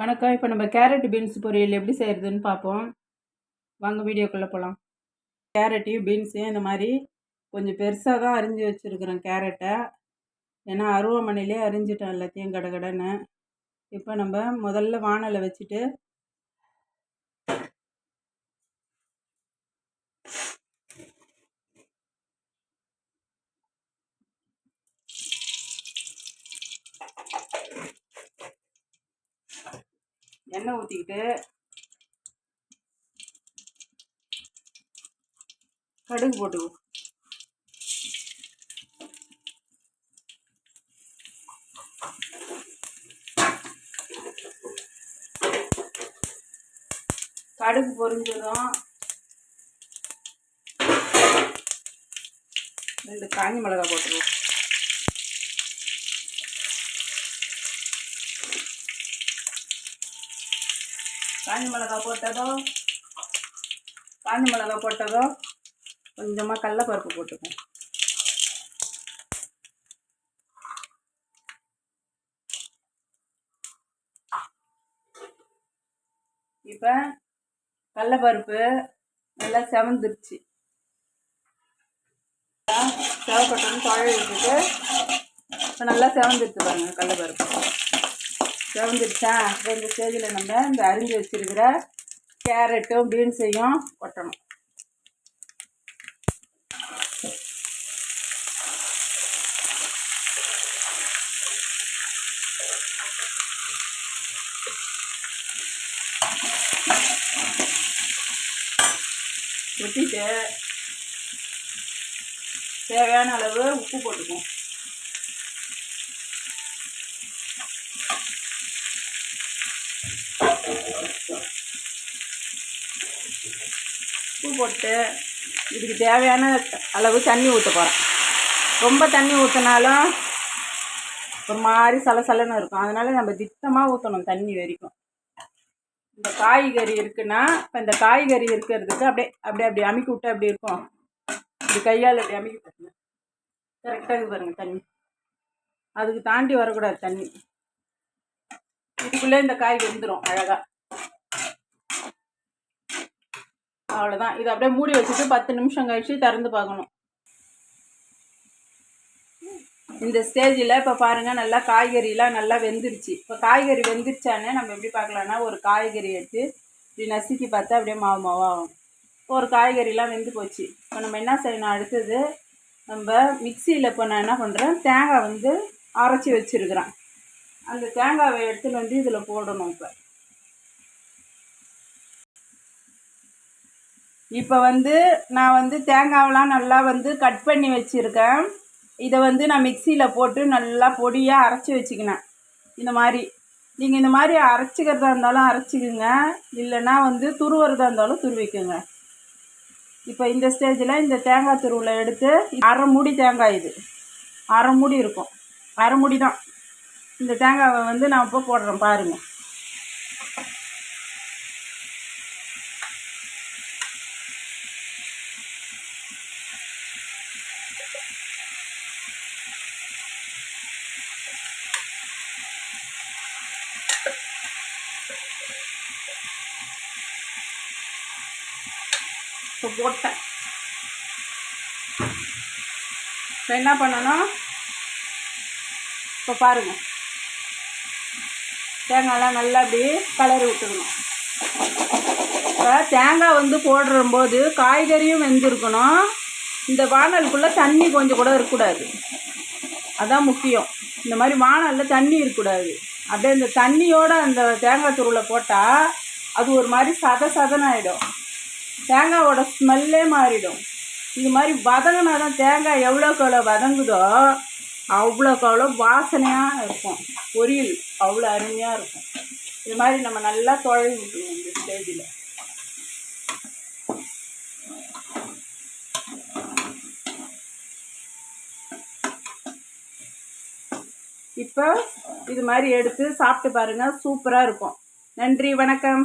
வணக்கம். இப்போ நம்ம கேரட் பீன்ஸ் பொரியல் எப்படி செய்கிறதுன்னு பார்ப்போம். வாங்க வீடியோக்குள்ளே போகலாம் கேரட்டையும் பீன்ஸையும் இந்த மாதிரி கொஞ்சம் பெருசாக தான் அரிஞ்சு வச்சுருக்குறேன் கேரட்டை. ஏன்னா அருவமனையிலே அரிஞ்சிட்டேன் எல்லாத்தையும் கடகடன்னு இப்போ நம்ம முதல்ல வானலை வச்சுட்டு எண்ணெய் ஊற்றிக்கிட்டு கடுகு போட்டுக்குவோம் கடுகு பொரிஞ்சதும் ரெண்டு காஞ்சி மிளகா போட்டுருவோம் காஞ்சி மிளகா போட்டதோ? காஞ்சி மிளகா போட்டதோ? கொஞ்சமாக கடலப்பருப்பு போட்டுக்கோம் இப்போ கடலப்பருப்பு நல்லா செவந்துருச்சு. தேவைப்பட்டோன்னு தொழில் விட்டுட்டு இப்போ நல்லா செவந்துருச்சு பாருங்கள் கடலப்பருப்பு செவந்துருச்சா இப்போ இந்த ஸ்டேஜில் நம்ம இந்த அரிஞ்சு வச்சுருக்கிற கேரட்டும் பீன்ஸையும் கொட்டணும். கொட்டிட்டு தேவையான அளவு உப்பு போட்டுக்குவோம். உப்பு போட்டு இதுக்கு தேவையான அளவு தண்ணி ஊற்ற போகிறேன் ரொம்ப தண்ணி ஊற்றினாலும் ஒரு மாதிரி சலசலன்னு இருக்கும். அதனால் நம்ம திட்டமாக ஊற்றணும் தண்ணி வரைக்கும். இந்த காய்கறி இருக்குன்னா இப்போ இந்த காய்கறி இருக்கிறதுக்கு அப்படியே அப்படியே அப்படி அமுக்கி விட்டு அப்படி இருக்கும்? இப்படி கையால் அப்படி அமுக்கி பாருங்க கரெக்டாக இது பாருங்கள் தண்ணி. அதுக்கு தாண்டி வரக்கூடாது தண்ணி. இதுக்குள்ளே இந்த காய் வெந்துடும் அழகாக அவ்வளோதான் இதை அப்படியே மூடி வச்சுட்டு பத்து நிமிஷம் கழிச்சு திறந்து பார்க்கணும். இந்த ஸ்டேஜில் இப்போ பாருங்கள் நல்லா காய்கறிலாம் நல்லா வெந்துருச்சு. இப்போ காய்கறி வெந்துருச்சானே நம்ம எப்படி பார்க்கலான்னா ஒரு காய்கறி எடுத்து இப்படி நசுக்கி பார்த்தா அப்படியே மாவு மாவாகும். ஒரு காய்கறிலாம் வெந்து போச்சு. இப்போ நம்ம என்ன செய்யணும்? அடுத்தது நம்ம மிக்சியில் இப்போ நான் என்ன பண்ணுறேன் தேங்காய் வந்து அரைச்சி வச்சுருக்குறேன். அந்த தேங்காவை எடுத்துகிட்டு வந்து இதில் போடணும் இப்போ. இப்போ வந்து நான் வந்து தேங்காவெலாம் நல்லா வந்து கட் பண்ணி வச்சுருக்கேன். இதை வந்து நான் மிக்சியில் போட்டு நல்லா பொடியாக அரைச்சி வச்சுக்கினேன். இந்த மாதிரி. நீங்கள் இந்த மாதிரி அரைச்சிக்கிறதா இருந்தாலும் அரைச்சிக்குங்க. இல்லைன்னா வந்து துருவுறதா இருந்தாலும் துருவிக்குங்க. இப்போ இந்த ஸ்டேஜில் இந்த தேங்காய் துருவில் எடுத்து அரை மூடி தேங்காய் இது. அரை மூடி இருக்கும். அரை மூடி தான். இந்த தேங்காவை வந்து நான் இப்போ போடுறேன் பாருங்கள் இப்போ போட்டேன். இப்போ என்ன பண்ணணும் இப்போ பாருங்கள் தேங்காயெலாம் நல்லா அப்படி கலரி விட்டுக்கணும். இப்போ தேங்காய் வந்து போடுறம்போது காய்கறியும் வெந்திருக்கணும். இந்த வானலுக்குள்ளே தண்ணி கொஞ்சம் கூட இருக்கக்கூடாது. அதான் முக்கியம். இந்த மாதிரி வானலில் தண்ணி இருக்கக்கூடாது. அப்படியே இந்த தண்ணியோடு அந்த தேங்காய் துருளை போட்டால் அது ஒரு மாதிரி சத சதனாயிடும் தேங்காவோட ஸ்மெல்லே மாறிடும். இது மாதிரி வதங்கினா தான் தேங்காய் எவ்வளோக்கு எவ்வளோ வதங்குதோ அவ்வளோக்கு அவ்வளோ வாசனையாக இருக்கும். பொரியல் அவ்வளோ அருமையாக இருக்கும். இது மாதிரி நம்ம நல்லா தொழவி விட்டுருவோம் இந்த ஸ்டேஜில் இப்போ இது மாதிரி எடுத்து சாப்பிட்டு பாருங்கள் சூப்பராக இருக்கும். நன்றி வணக்கம்.